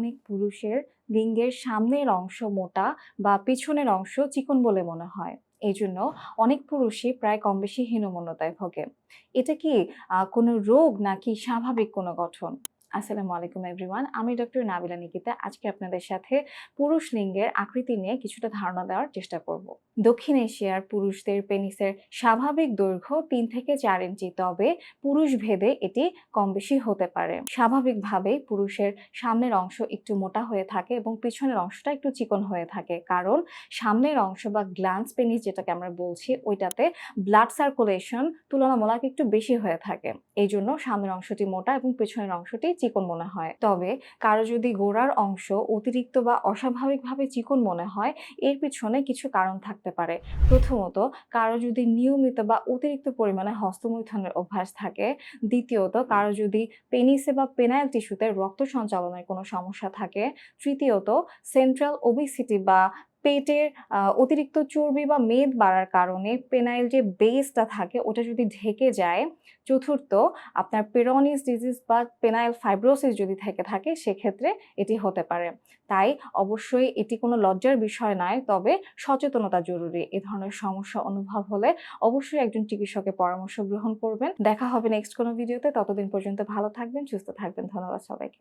অনেক পুরুষের লিঙ্গের সামনের অংশ মোটা বা পিছনের অংশ চিকন বলে মনে হয়। এই জন্য অনেক পুরুষই প্রায় কম বেশি হীনমন্যতায় ভোগে। এটা কি কোনো রোগ নাকি স্বাভাবিক কোনো গঠন? আসসালামু আলাইকুম এভরিওয়ান। আমি ডক্টর নাবিলা নিকিতা। আজকে আপনাদের সাথে পুরুষ লিঙ্গের আকৃতি নিয়ে কিছুটা ধারণা দেওয়ার চেষ্টা করব। দক্ষিণ এশিয়ার পুরুষদের পেনিসের স্বাভাবিক দৈর্ঘ্য তিন থেকে চার ইঞ্চি, তবে পুরুষ ভেদে এটি কম বেশি হতে পারে। স্বাভাবিকভাবেই পুরুষের সামনের অংশ একটু মোটা হয়ে থাকে এবং পিছনের অংশটা একটু চিকন হয়ে থাকে। কারণ সামনের অংশ বা গ্লান্স পেনিস যেটাকে আমরা বলছি, ওইটাতে ব্লাড সার্কুলেশন তুলনামূলক একটু বেশি হয়ে থাকে। এই জন্য সামনের অংশটি মোটা এবং পেছনের অংশটি চিকন মনে হয়। তবে কারও যদি গোড়ার অংশ অতিরিক্ত বা অস্বাভাবিকভাবে চিকন মনে হয়, এর পিছনে কিছু কারণ থাকতে পারে। প্রথমত, কারও যদি নিয়মিত বা অতিরিক্ত পরিমাণে হস্তমৈথুনের অভ্যাস থাকে। দ্বিতীয়ত, কারও যদি পেনিসে বা পেনাইল টিস্যুতে রক্ত সঞ্চালনের কোনো সমস্যা থাকে। তৃতীয়ত, সেন্ট্রাল ওবিসিটি বা পেটের অতিরিক্ত চর্বি বা মেদ বাড়ার কারণে পেনাইল যে বেসটা থাকে, ওটা যদি ঢেকে যায়, চতুর্থ, আপনার পেরনিস ডিজিজ বা পেনাইল ফাইব্রোসিস যদি থেকে থাকে, সেক্ষেত্রে এটি হতে পারে। তাই অবশ্যই এটি কোনো লজ্জার বিষয় নয়, তবে সচেতনতা জরুরি। এ ধরনের সমস্যা অনুভব হলে অবশ্যই একজন চিকিৎসকের পরামর্শ গ্রহণ করবেন। দেখা হবে নেক্সট কোনো ভিডিওতে ততদিন পর্যন্ত ভালো থাকবেন, সুস্থ থাকবেন। ধন্যবাদ সবাইকে।